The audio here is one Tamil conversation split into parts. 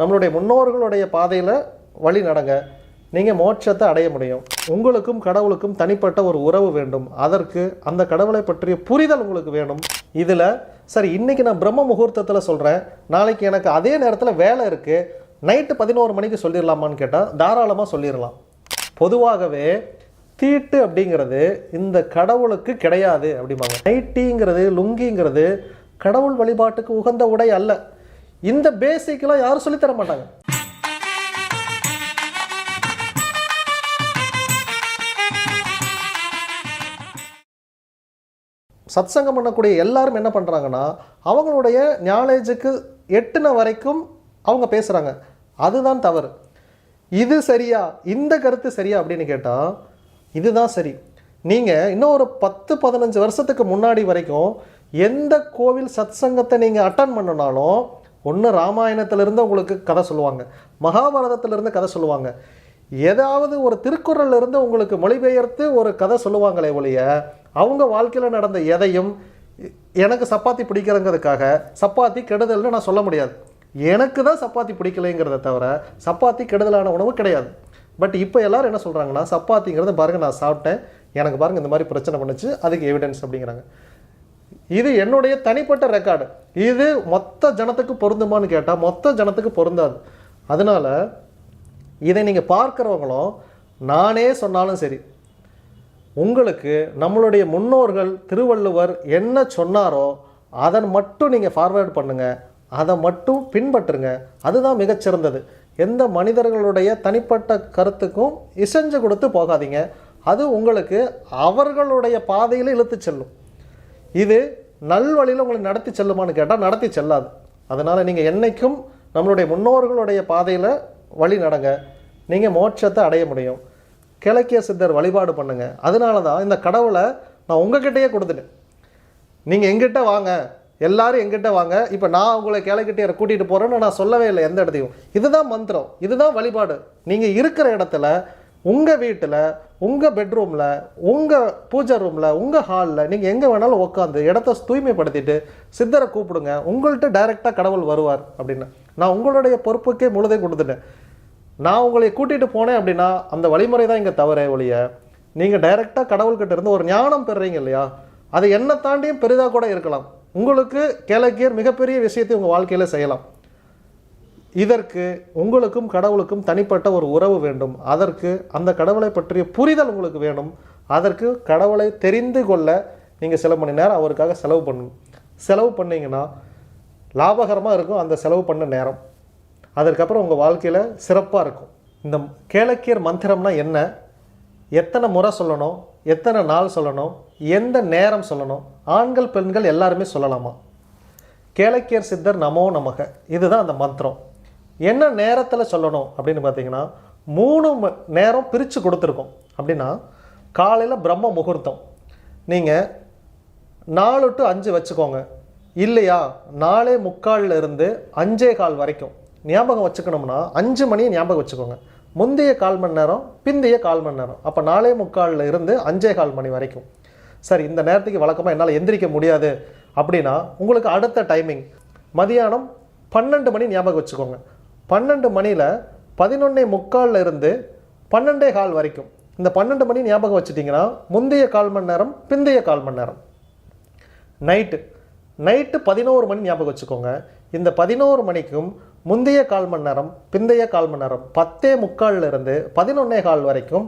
நம்மளுடைய முன்னோர்களுடைய பாதையில் வழி நடங்க. நீங்கள் மோட்சத்தை அடைய முடியும். உங்களுக்கும் கடவுளுக்கும் தனிப்பட்ட ஒரு உறவு வேண்டும். அதற்கு அந்த கடவுளை பற்றிய புரிதல் உங்களுக்கு வேணும். இதில் சரி இன்னைக்கு நான் பிரம்ம முகூர்த்தத்தில் சொல்கிறேன் நாளைக்கு எனக்கு அதே நேரத்தில் வேலை இருக்குது நைட்டு பதினோரு மணிக்கு சொல்லிடலாமான்னு கேட்டால் தாராளமாக சொல்லிடலாம். பொதுவாகவே தீட்டு அப்படிங்கிறது இந்த கடவுளுக்கு கிடையாது அப்படிம்பாங்க. நைட்டிங்கிறது லுங்கிங்கிறது கடவுள் வழிபாட்டுக்கு உகந்த உடை அல்ல. இந்த பேசிக்கெலாம் யாரும் சொல்லித் தர மாட்டாங்க. சத்சங்கம் பண்ணக்கூடிய எல்லாரும் என்ன பண்ணுறாங்கன்னா அவங்களுடைய நாலேஜுக்கு எட்டுன வரைக்கும் அவங்க பேசுகிறாங்க அதுதான் தவறு. இது சரியா? இந்த கருத்து சரியா அப்படின்னு கேட்டால் இதுதான் சரி. நீங்கள் இன்னும் ஒரு பத்து பதினஞ்சு வருஷத்துக்கு முன்னாடி வரைக்கும் எந்த கோவில் சத்சங்கத்தை நீங்கள் அட்டன் பண்ணனாலும் ஒன்று ராமாயணத்திலிருந்து உங்களுக்கு கதை சொல்லுவாங்க. மகாபாரதத்திலிருந்து கதை சொல்லுவாங்க. ஏதாவது ஒரு திருக்குறள் இருந்து உங்களுக்கு மொழிபெயர்த்து ஒரு கதை சொல்லுவாங்களே ஒழிய அவங்க வாழ்க்கையில் நடந்த எதையும் எனக்கு சப்பாத்தி பிடிக்கிறங்கிறதுக்காக சப்பாத்தி கெடுதல்னு நான் சொல்ல முடியாது. எனக்கு தான் சப்பாத்தி பிடிக்கலைங்கிறத தவிர சப்பாத்தி கெடுதலான உணவு கிடையாது. பட் இப்போ எல்லோரும் என்ன சொல்கிறாங்கன்னா சப்பாத்திங்கிறது பாருங்க நான் சாப்பிட்டேன். எனக்கு பாருங்க இந்த மாதிரி பிரச்சனை பண்ணுச்சு அதுக்கு எவிடன்ஸ் அப்படிங்கிறாங்க. இது என்னுடைய தனிப்பட்ட ரெக்கார்டு இது மொத்த ஜனத்துக்கு பொருந்துமான்னு கேட்டால் மொத்த ஜனத்துக்கு பொருந்தாது. அதனால இதை நீங்கள் பார்க்குறவங்களும் நானே சொன்னாலும் சரி உங்களுக்கு நம்மளுடைய முன்னோர்கள் திருவள்ளுவர் என்ன சொன்னாரோ அதன் மட்டும் நீங்கள் ஃபார்வேர்டு பண்ணுங்க அதை மட்டும் பின்பற்றுங்க. அதுதான் மிகச்சிறந்தது. எந்த மனிதர்களுடைய தனிப்பட்ட கருத்துக்கும் இசைஞ்சு கொடுத்து போகாதீங்க. அது உங்களுக்கு அவர்களுடைய பாதையில் இழுத்து செல்லும். இது நல்வழியில் உங்களை நடத்தி செல்லுமான்னு கேட்டால் நடத்தி செல்லாது. அதனால் நீங்கள் என்றைக்கும் நம்மளுடைய முன்னோர்களுடைய பாதையில் வழி நடங்க. நீங்கள் மோட்சத்தை அடைய முடியும். கிழக்கிய சித்தர் வழிபாடு பண்ணுங்கள் அதனால தான் இந்த கடவுளை நான் உங்ககிட்டயே கொடுத்துட்டேன். நீங்கள் எங்கிட்ட வாங்க. எல்லாரும் எங்கிட்ட வாங்க. இப்போ நான் உங்களை கிழக்கிட்டே கூட்டிகிட்டு போகிறேன்னு நான் சொல்லவே இல்லை எந்த இடத்தையும். இதுதான் மந்திரம். இதுதான் வழிபாடு. நீங்கள் இருக்கிற இடத்துல உங்கள் வீட்டில் உங்கள் பெட்ரூமில் உங்கள் பூஜை ரூமில் உங்கள் ஹாலில் நீங்கள் எங்கே வேணாலும் உட்காந்து இடத்த தூய்மைப்படுத்திட்டு சித்தரை கூப்பிடுங்க உங்கள்கிட்ட டைரெக்டாக கடவுள் வருவார் அப்படின்னு. நான் உங்களுடைய பொறுப்புக்கே முழுதை கொடுத்துட்டேன். நான் உங்களை கூட்டிகிட்டு போனேன் அப்படின்னா அந்த வழிமுறை தான் இங்கே தவறே ஒழிய நீங்கள் டைரெக்டாக கடவுள்கிட்ட இருந்து ஒரு ஞானம் பெறுறீங்க இல்லையா? அது என்ன தாண்டியும் பெரிதாக கூட இருக்கலாம். உங்களுக்கு கேளக்கியர் மிகப்பெரிய விஷயத்தை உங்கள் வாழ்க்கையில் செய்யலாம். இதற்கு உங்களுக்கும் கடவுளுக்கும் தனிப்பட்ட ஒரு உறவு வேண்டும். அதற்கு அந்த கடவுளை பற்றிய புரிதல் உங்களுக்கு வேணும். அதற்கு கடவுளை தெரிந்து கொள்ள நீங்கள் சில மணி நேரம் அவருக்காக செலவு பண்ணணும் செலவு பண்ணிங்கன்னா லாபகரமாக இருக்கும். அந்த செலவு பண்ண நேரம். அதற்கப்புறம் உங்கள் வாழ்க்கையில் சிறப்பாக இருக்கும். இந்த கேளக்கியர் மந்திரம்னா என்ன? எத்தனை முறை சொல்லணும்? எத்தனை நாள் சொல்லணும்? எந்த நேரம் சொல்லணும்? ஆண்கள் பெண்கள் எல்லாருமே சொல்லலாமா? கேளக்கியர் சித்தர் நமோ நமக. இதுதான் அந்த மந்திரம். என்ன நேரத்தில் சொல்லணும் அப்படின்னு பார்த்தீங்கன்னா மூணு ம- நேரம் பிரித்து கொடுத்துருக்கோம். அப்படின்னா காலையில் பிரம்ம முகூர்த்தம். நீங்கள் நாலு டு அஞ்சு வச்சுக்கோங்க. இல்லையா? நாலே முக்கால்ல இருந்து அஞ்சே கால் வரைக்கும். ஞாபகம் வச்சுக்கணும்னா அஞ்சு மணி ஞாபகம் வச்சுக்கோங்க. முந்தைய கால் மணி நேரம் பிந்தைய கால் மணி நேரம். அப்போ நாலே முக்கால்ல இருந்து அஞ்சே கால் மணி வரைக்கும். சரி இந்த நேரத்துக்கு வழக்கமாக என்னால் எந்திரிக்க முடியாது. அப்படின்னா உங்களுக்கு அடுத்த டைமிங் மதியானம் பன்னெண்டு மணி ஞாபகம் வச்சுக்கோங்க. பன்னெண்டு மணியில் பதினொன்னே முக்காலில் இருந்து பன்னெண்டே கால் வரைக்கும். இந்த பன்னெண்டு மணி ஞாபகம் வச்சுட்டிங்கன்னா முந்தைய கால் மணி நேரம் பிந்தைய கால் மணி நேரம். நைட்டு. நைட்டு பதினோரு மணி ஞாபகம் வச்சுக்கோங்க. இந்த பதினோரு மணிக்கும் முந்தைய கால் மணி நேரம் பிந்தைய கால் மணி நேரம் பத்தே முக்காலில் இருந்து பதினொன்னே கால் வரைக்கும்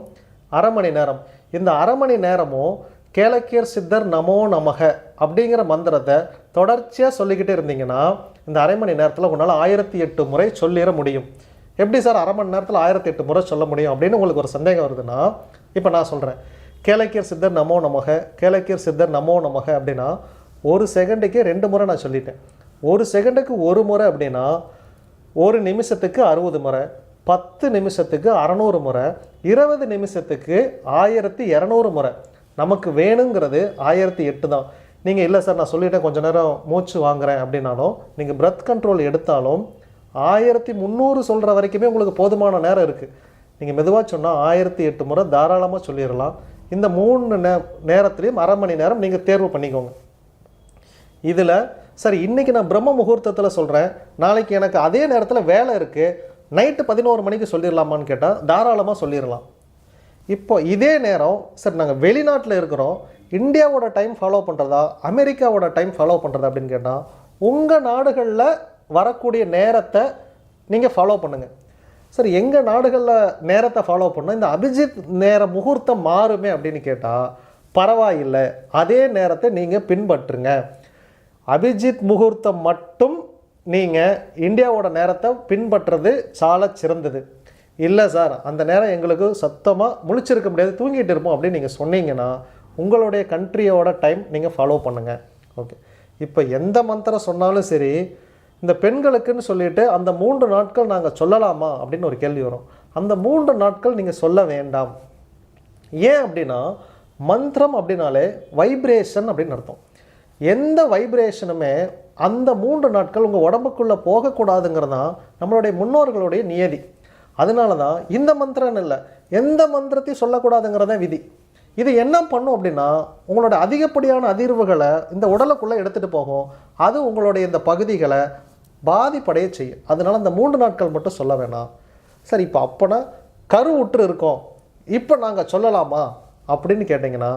அரை மணி நேரம். இந்த அரை மணி நேரமும் கேளக்கியர் சித்தர் நமோ நமக அப்படிங்கிற மந்திரத்தை தொடர்ச்சியாக சொல்லிக்கிட்டே இருந்தீங்கன்னா இந்த அரை மணி நேரத்தில் உங்களால் ஆயிரத்தி எட்டு முறை சொல்லிட முடியும். எப்படி சார் அரை மணி நேரத்தில் ஆயிரத்தி எட்டு முறை சொல்ல முடியும் அப்படின்னு உங்களுக்கு ஒரு சந்தேகம் வருதுன்னா இப்போ நான் சொல்கிறேன் கேளக்கியர் சித்தர் நமோ நமக கேளக்கியர் சித்தர் நமோ நமக அப்படின்னா ஒரு செகண்டுக்கே ரெண்டு முறை நான் சொல்லிட்டேன். ஒரு செகண்டுக்கு ஒரு முறை அப்படின்னா ஒரு நிமிஷத்துக்கு அறுபது முறை பத்து நிமிஷத்துக்கு அறநூறு முறை இருபது நிமிஷத்துக்கு ஆயிரத்தி இரநூறு முறை. நமக்கு வேணுங்கிறது ஆயிரத்தி எட்டு தான். நீங்கள் இல்லை சார் நான் சொல்லிட்டேன் கொஞ்சம் நேரம் மூச்சு வாங்குறேன் அப்படின்னாலும் நீங்கள் பிரெத் கண்ட்ரோல் எடுத்தாலும் ஆயிரத்தி முந்நூறு சொல்கிற வரைக்குமே உங்களுக்கு போதுமான நேரம் இருக்குது நீங்கள் மெதுவாக சொன்னால் ஆயிரத்தி எட்டு முறை தாராளமாக சொல்லிடலாம். இந்த மூணு நே நேரத்துலேயும் அரை மணி நேரம் நீங்கள் தேர்வு பண்ணிக்கோங்க. இதில் சார் இன்னைக்கு நான் பிரம்ம முகூர்த்தத்தில் சொல்கிறேன் நாளைக்கு எனக்கு அதே நேரத்தில் வேலை இருக்குது நைட்டு பதினோரு மணிக்கு சொல்லிடலாமான்னு கேட்டால் தாராளமாக சொல்லிடலாம். இப்போ இதே நேரம் சார் நாங்கள் வெளிநாட்டில் இருக்கிறோம். இந்தியாவோட டைம் ஃபாலோ பண்ணுறதா அமெரிக்காவோட டைம் ஃபாலோ பண்ணுறதா அப்படின்னு கேட்டால் உங்கள் நாடுகளில் வரக்கூடிய நேரத்தை நீங்கள் ஃபாலோ பண்ணுங்கள் சார் எங்கள் நாடுகளில் நேரத்தை ஃபாலோ பண்ணால் இந்த அபிஜித் நேர முகூர்த்தம் மாறுமே அப்படின்னு கேட்டால் பரவாயில்லை. அதே நேரத்தை நீங்கள் பின்பற்றுங்க. அபிஜித் முகூர்த்தம் மட்டும் நீங்கள் இந்தியாவோட நேரத்தை பின்பற்றுறது சால சிறந்தது. இல்லை சார் அந்த நேரம் எங்களுக்கு சத்தமாக முழிச்சிருக்க முடியாது தூங்கிட்டு இருப்போம் அப்படின்னு நீங்கள் சொன்னீங்கன்னா உங்களுடைய கண்ட்ரியோட டைம் நீங்கள் ஃபாலோ பண்ணுங்கள் ஓகே இப்போ எந்த மந்திரம் சொன்னாலும் சரி இந்த பெண்களுக்குன்னு சொல்லிட்டு அந்த மூன்று நாட்கள் நாங்கள் சொல்லலாமா அப்படின்னு ஒரு கேள்வி வரும். அந்த மூன்று நாட்கள் நீங்கள் சொல்ல வேண்டாம். ஏன் அப்படின்னா மந்திரம் அப்படின்னாலே வைப்ரேஷன் அப்படின்னு அர்த்தம். எந்த வைப்ரேஷனுமே அந்த மூன்று நாட்கள் உங்கள் உடம்புக்குள்ளே போகக்கூடாதுங்கிறது தான் நம்மளுடைய முன்னோர்களுடைய நியதி. அதனால தான் இந்த மந்திரம் இல்லை. எந்த மந்திரத்தையும் சொல்லக்கூடாதுங்கிறத விதி. இது என்ன பண்ணும் அப்படின்னா உங்களோட அதிகப்படியான அதிர்வுகளை இந்த உடலுக்குள்ளே எடுத்துகிட்டு போகும். அது உங்களுடைய இந்த பகுதிகளை பாதிப்படைய செய்யும். அதனால் இந்த மூன்று நாட்கள் மட்டும் சொல்ல வேணாம். சரி இப்போ அப்போனா கரு உற்று இருக்கோம். இப்போ நாங்கள் சொல்லலாமா அப்படின்னு கேட்டிங்கன்னா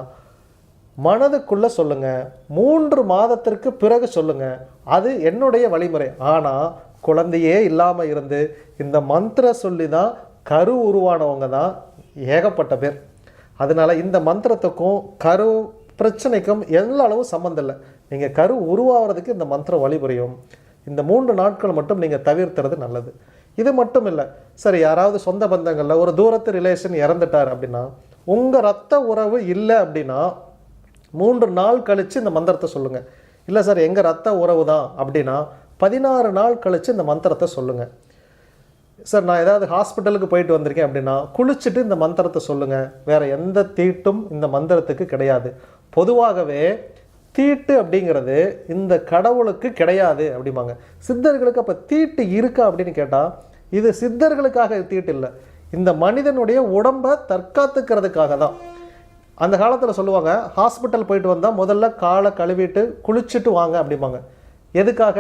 மனதுக்குள்ளே சொல்லுங்கள் மூன்று மாதத்திற்கு பிறகு சொல்லுங்கள் அது என்னுடைய வழிமுறை. ஆனால் குழந்தையே இல்லாமல் இருந்து இந்த மந்திர சொல்லி தான் கரு உருவானவங்க தான் ஏகப்பட்ட பேர். அதனால இந்த மந்திரத்துக்கும் கரு பிரச்சனைக்கும் எல்லா அளவும் சம்மந்தம் இல்லை. நீங்கள் கரு உருவாகிறதுக்கு இந்த மந்திரம் வழிபுரியும் இந்த மூன்று நாட்கள் மட்டும் நீங்கள் தவிர்த்துறது நல்லது. இது மட்டும் இல்லை. சரி யாராவது சொந்த பந்தங்களில் ஒரு தூரத்து ரிலேஷன் இறந்துட்டார் அப்படின்னா உங்கள் ரத்த உறவு இல்லை அப்படின்னா மூன்று நாள் கழித்து இந்த மந்திரத்தை சொல்லுங்கள் இல்லை சார் எங்கள் ரத்த உறவு தான் அப்படின்னா பதினாறு நாள் கழித்து இந்த மந்திரத்தை சொல்லுங்கள் சார் நான் ஏதாவது ஹாஸ்பிட்டலுக்கு போயிட்டு வந்திருக்கேன் அப்படின்னா குளிச்சுட்டு இந்த மந்திரத்தை சொல்லுங்கள் வேறு எந்த தீட்டும் இந்த மந்திரத்துக்கு கிடையாது. பொதுவாகவே தீட்டு அப்படிங்கிறது இந்த கடவுளுக்கு கிடையாது அப்படிம்பாங்க. சித்தர்களுக்கு அப்போ தீட்டு இருக்கா அப்படின்னு கேட்டால் இது சித்தர்களுக்காக தீட்டு இல்லை. இந்த மனிதனுடைய உடம்பை தற்காத்துக்கிறதுக்காக தான். அந்த காலத்தில் சொல்லுவாங்க ஹாஸ்பிட்டல் போயிட்டு வந்தால் முதல்ல காலை கழுவிட்டு குளிச்சுட்டு வாங்க அப்படிம்பாங்க. எதுக்காக?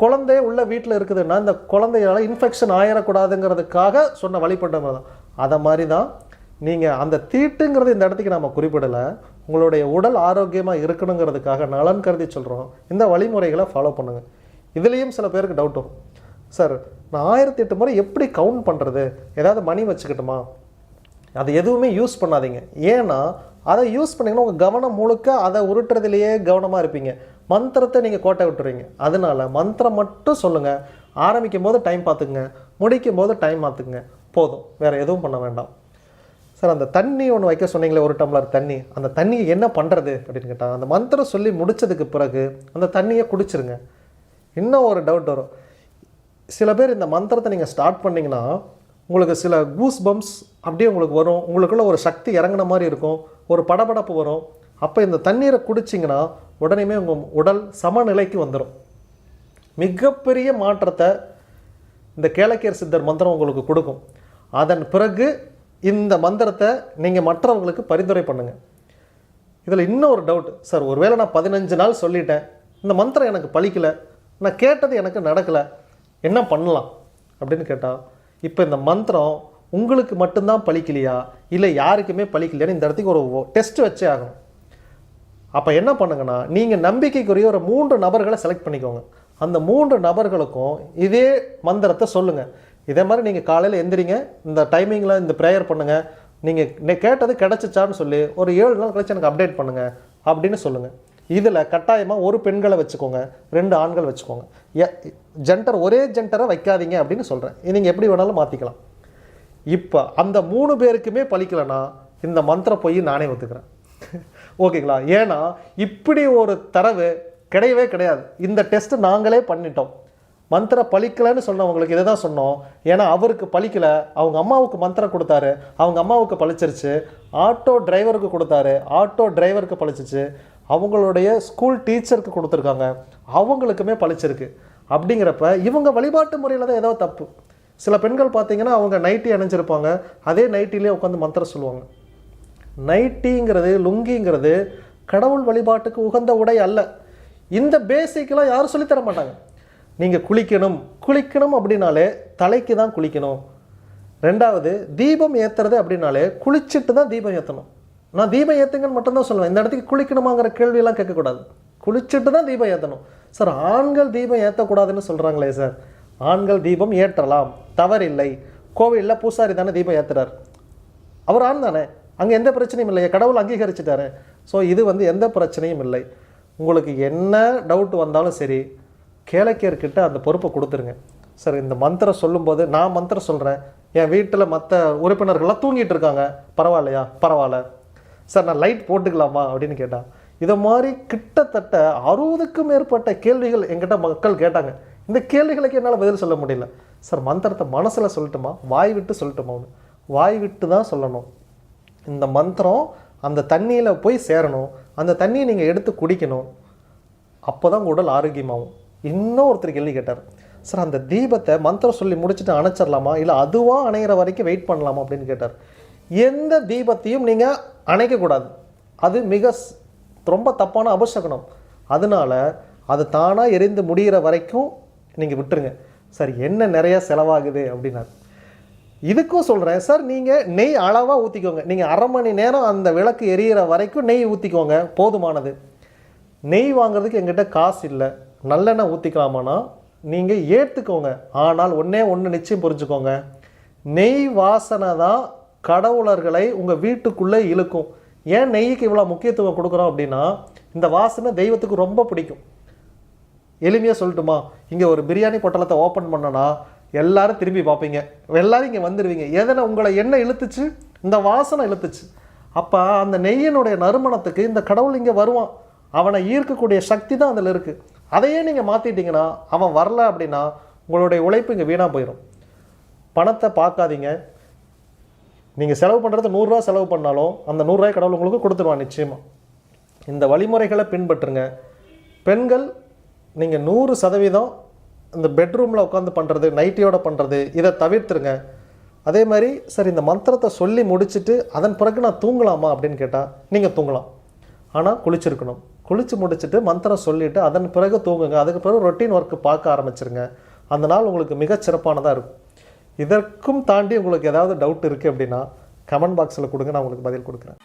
குழந்தை உள்ள வீட்டில் இருக்குதுன்னா இந்த குழந்தையால இன்ஃபெக்ஷன் ஆயிடக்கூடாதுங்கிறதுக்காக சொன்ன வழிபட்ட தான் அதை மாதிரி தான் நீங்கள் அந்த தீட்டுங்கிறது இந்த இடத்துக்கு நம்ம குறிப்பிடலை. உங்களுடைய உடல் ஆரோக்கியமாக இருக்கணுங்கிறதுக்காக நலன் கருதி சொல்கிறோம் இந்த வழிமுறைகளை ஃபாலோ பண்ணுங்கள் இதுலேயும் சில பேருக்கு டவுட் வரும். சார் நான் ஆயிரத்தி எட்டு முறை எப்படி கவுண்ட் பண்ணுறது ஏதாவது மணி வச்சுக்கிட்டுமா? அது எதுவுமே யூஸ் பண்ணாதீங்க. ஏன்னா அதை யூஸ் பண்ணிங்கன்னா உங்கள் கவனம் முழுக்க அதை உருட்டுறதுலையே கவனமாக இருப்பீங்க. மந்திரத்தை நீங்கள் கோட்டை விட்டுறீங்க. அதனால மந்திரம் மட்டும் சொல்லுங்கள் ஆரம்பிக்கும் போது டைம் பார்த்துக்குங்க. முடிக்கும் போது டைம் பார்த்துக்குங்க போதும். வேறு எதுவும் பண்ண வேண்டாம். சார் அந்த தண்ணி ஒன்று வைக்க சொன்னீங்களே ஒரு டம்ளர் தண்ணி. அந்த தண்ணியை என்ன பண்ணுறது அப்படின்னு கேட்டால் அந்த மந்திரம் சொல்லி முடிச்சதுக்கு பிறகு அந்த தண்ணியை குடிச்சிருங்க. இன்னும் ஒரு டவுட் வரும். சில பேர் இந்த மந்திரத்தை நீங்கள் ஸ்டார்ட் பண்ணிங்கன்னா உங்களுக்கு சில கூஸ் பம்ப்ஸ் அப்படியே உங்களுக்கு வரும். உங்களுக்குள்ள ஒரு சக்தி இறங்குன மாதிரி இருக்கும். ஒரு படபடப்பு வரும். அப்போ இந்த தண்ணீரை குடிச்சிங்கன்னா உடனேமே உங்கள் உடல் சமநிலைக்கு வந்துடும் மிகப்பெரிய மாற்றத்தை இந்த கேளக்கியர் சித்தர் மந்திரம் உங்களுக்கு கொடுக்கும். அதன் பிறகு இந்த மந்திரத்தை நீங்கள் மற்றவங்களுக்கு பரிந்துரை பண்ணுங்கள் இதில் இன்னொரு டவுட் சார் ஒருவேளை நான் பதினஞ்சு நாள் சொல்லிட்டேன் இந்த மந்திரம் எனக்கு பழிக்கலை நான் கேட்டது எனக்கு நடக்கலை என்ன பண்ணலாம்? அப்படின்னு கேட்டால் இப்போ இந்த மந்திரம் உங்களுக்கு மட்டும்தான் பழிக்கலையா? இல்லை யாருக்குமே பழிக்கலையான்னு இந்த இடத்துக்கு ஒரு டெஸ்ட் வச்சே ஆகணும். அப்போ என்ன பண்ணுங்கன்னா நீங்கள் நம்பிக்கைக்குரிய ஒரு மூன்று நபர்களை செலக்ட் பண்ணிக்கோங்க. அந்த மூன்று நபர்களுக்கும் இதே மந்திரத்தை சொல்லுங்கள் இதே மாதிரி நீங்கள் காலையில் எந்திரிங்க இந்த டைமிங்கில் இந்த ப்ரேயர் பண்ணுங்கள் நீங்கள் கேட்டது கிடச்சிச்சான்னு சொல்லி ஒரு ஏழு நாள் கழிச்சு எனக்கு அப்டேட் பண்ணுங்கள் அப்படின்னு சொல்லுங்கள் இதில் கட்டாயமாக ஒரு பெண்களை வச்சுக்கோங்க ரெண்டு ஆண்கள் வச்சுக்கோங்க. ஜென்டர் ஒரே ஜென்டரை வைக்காதீங்க அப்படின்னு சொல்கிறேன் நீங்கள் எப்படி வேணாலும் மாற்றிக்கலாம் இப்போ அந்த மூணு பேருக்குமே பழிக்கலைன்னா இந்த மந்திர பொய் நானே ஒத்துக்கிறேன். ஓகேங்களா? ஏன்னா இப்படி ஒரு தரவு கிடையவே கிடையாது. இந்த டெஸ்ட்டு நாங்களே பண்ணிட்டோம். மந்திர பலிக்கலைன்னு சொன்னவங்களுக்கு இதை தான் சொன்னோம். ஏன்னா அவருக்கு பழிக்கலை. அவங்க அம்மாவுக்கு மந்திரம் கொடுத்தாரு. அவங்க அம்மாவுக்கு பழிச்சிருச்சு. ஆட்டோ டிரைவருக்கு கொடுத்தாரு. ஆட்டோ டிரைவருக்கு பழிச்சிச்சு. அவங்களுடைய ஸ்கூல் டீச்சருக்கு கொடுத்துருக்காங்க. அவங்களுக்குமே பழிச்சிருக்கு. அப்படிங்கிறப்ப இவங்க வழிபாட்டு முறையில் தான் ஏதோ தப்பு. சில பெண்கள் பார்த்தீங்கன்னா அவங்க நைட்டி அணிஞ்சிருப்பாங்க அதே நைட்டிலே உட்காந்து மந்திரம் சொல்லுவாங்க. நைட்டிங்கிறது லுங்கிங்கிறது கடவுள் வழிபாட்டுக்கு உகந்த உடை அல்ல. இந்த பேசிக்கெலாம் யாரும் சொல்லித் தர மாட்டாங்க. நீங்கள் குளிக்கணும் குளிக்கணும் அப்படின்னாலே தலைக்கு தான் குளிக்கணும். ரெண்டாவது தீபம் ஏற்றுறது அப்படின்னாலே குளிச்சுட்டு தான் தீபம் ஏற்றணும் நான் தீபம் ஏற்றுங்கன்னு மட்டும்தான் சொல்லுவேன். இந்த இடத்துக்கு குளிக்கணுமாங்கிற கேள்வியெல்லாம் கேட்கக்கூடாது. குளிச்சுட்டு தான் தீபம் ஏற்றணும் சார் ஆண்கள் தீபம் ஏற்றக்கூடாதுன்னு சொல்கிறாங்களே சார். ஆண்கள் தீபம் ஏற்றலாம். தவறில்லை. கோவிலில் பூசாரி தானே தீபம் ஏற்றுறார் அவர் ஆண் தானே? அங்கே எந்த பிரச்சனையும் இல்லையே கடவுள் அங்கீகரிச்சுட்டாரு. ஸோ இது வந்து எந்த பிரச்சனையும் இல்லை. உங்களுக்கு என்ன டவுட் வந்தாலும் சரி கேளக்கியர்கிட்ட அந்த பொறுப்பை கொடுத்துருங்க. சார் இந்த மந்திரம் சொல்லும்போது நான் மந்திரம் சொல்கிறேன் என் வீட்டில் மற்ற உறுப்பினர்கள்லாம் தூங்கிட்டு இருக்காங்க. பரவாயில்லையா? பரவாயில்ல. சார் நான் லைட் போட்டுக்கலாமா? அப்படின்னு கேட்டான் இதை மாதிரி கிட்டத்தட்ட அறுபதுக்கும் மேற்பட்ட கேள்விகள் என்கிட்ட மக்கள் கேட்டாங்க. இந்த கேள்விகளுக்கு என்னால் பதில் சொல்ல முடியல. சார் மந்திரத்தை மனசில் சொல்லட்டுமா? வாய் விட்டு சொல்லட்டுமான்னு வாய் விட்டு தான் சொல்லணும். இந்த மந்திரம் அந்த தண்ணியில் போய் சேரணும். அந்த தண்ணியை நீங்கள் எடுத்து குடிக்கணும். அப்போ தான் உடல் ஆரோக்கியமாகும். இன்னும் ஒருத்தர் கேள்வி கேட்டார். சார் அந்த தீபத்தை மந்திரம் சொல்லி முடிச்சுட்டு அணைச்சிடலாமா? இல்லை அதுவாக அணைகிற வரைக்கும் வெயிட் பண்ணலாமா? அப்படின்னு கேட்டார். எந்த தீபத்தையும் நீங்கள் அணைக்கக்கூடாது. அது மிக ரொம்ப தப்பான அபசகனம். அதனால அது தானாக எரிந்து முடிகிற வரைக்கும் நீங்கள் விட்டுருங்க. சார் என்ன நிறையா செலவாகுது? அப்படின்னாரு. இதுக்கும் சொல்கிறேன் சார் நீங்கள் நெய் அளவாக ஊற்றிக்கோங்க நீங்கள் அரை மணி நேரம் அந்த விளக்கு எரியிற வரைக்கும் நெய் ஊற்றிக்கோங்க போதுமானது. நெய் வாங்குறதுக்கு எங்கிட்ட காசு இல்லை. நல்லெண்ணெய் ஊற்றிக்கலாமானா நீங்கள் ஏற்றுக்கோங்க ஆனால் ஒன்றே ஒன்று நிச்சயம் புரிஞ்சுக்கோங்க. நெய் வாசனை தான் கடவுளர்களை உங்கள் வீட்டுக்குள்ளே இழுக்கும். ஏன் நெய்க்கு இவ்வளோ முக்கியத்துவம் கொடுக்குறோம் அப்படின்னா இந்த வாசனை தெய்வத்துக்கு ரொம்ப பிடிக்கும். எளிமையாக சொல்லட்டுமா? இங்கே ஒரு பிரியாணி பொட்டலத்தை ஓப்பன் பண்ணனா எல்லாரும் திரும்பி பார்ப்பீங்க. எல்லாரும் இங்கே வந்துடுவீங்க எதனை உங்களை என்ன இழுத்துச்சு? இந்த வாசனை இழுத்துச்சு. அப்போ அந்த நெய்யினுடைய நறுமணத்துக்கு இந்த கடவுள் இங்கே வருவான். அவனை ஈர்க்கக்கூடிய சக்தி தான் அதில் இருக்குது அதையே நீங்கள் மாற்றிட்டீங்கன்னா அவன் வரல அப்படின்னா உங்களுடைய உழைப்பு இங்கே வீணாக போயிடும் பணத்தை பார்க்காதீங்க. நீங்கள் செலவு பண்ணுறது நூறுரூவா செலவு பண்ணாலும் அந்த நூறுரூவாய் கடவுள் உங்களுக்கு கொடுத்துருவான் நிச்சயமாக இந்த வழிமுறைகளை பின்பற்றுங்க. பெண்கள் நீங்கள் நூறு சதவீதம் இந்த பெட்ரூமில் உட்காந்து பண்ணுறது நைட்டியோட பண்ணுறது இதை தவிர்த்துருங்க. அதே மாதிரி சரி இந்த மந்திரத்தை சொல்லி முடிச்சுட்டு அதன் பிறகு நான் தூங்கலாமா? அப்படின்னு கேட்டால் நீங்கள் தூங்கலாம். ஆனால் குளிச்சிருக்கணும். குளித்து முடிச்சுட்டு மந்திரம் சொல்லிவிட்டு அதன் பிறகு தூங்குங்க. அதுக்கு பிறகு ரொட்டீன் ஒர்க்கு பார்க்க ஆரம்பிச்சிருங்க. அந்த நாள் உங்களுக்கு மிக சிறப்பானதாக இருக்கும். இதற்கும் தாண்டி உங்களுக்கு ஏதாவது டவுட் இருக்குது அப்படின்னா கமெண்ட் பாக்ஸில் கொடுங்க நான் உங்களுக்கு பதில் கொடுக்குறேன்.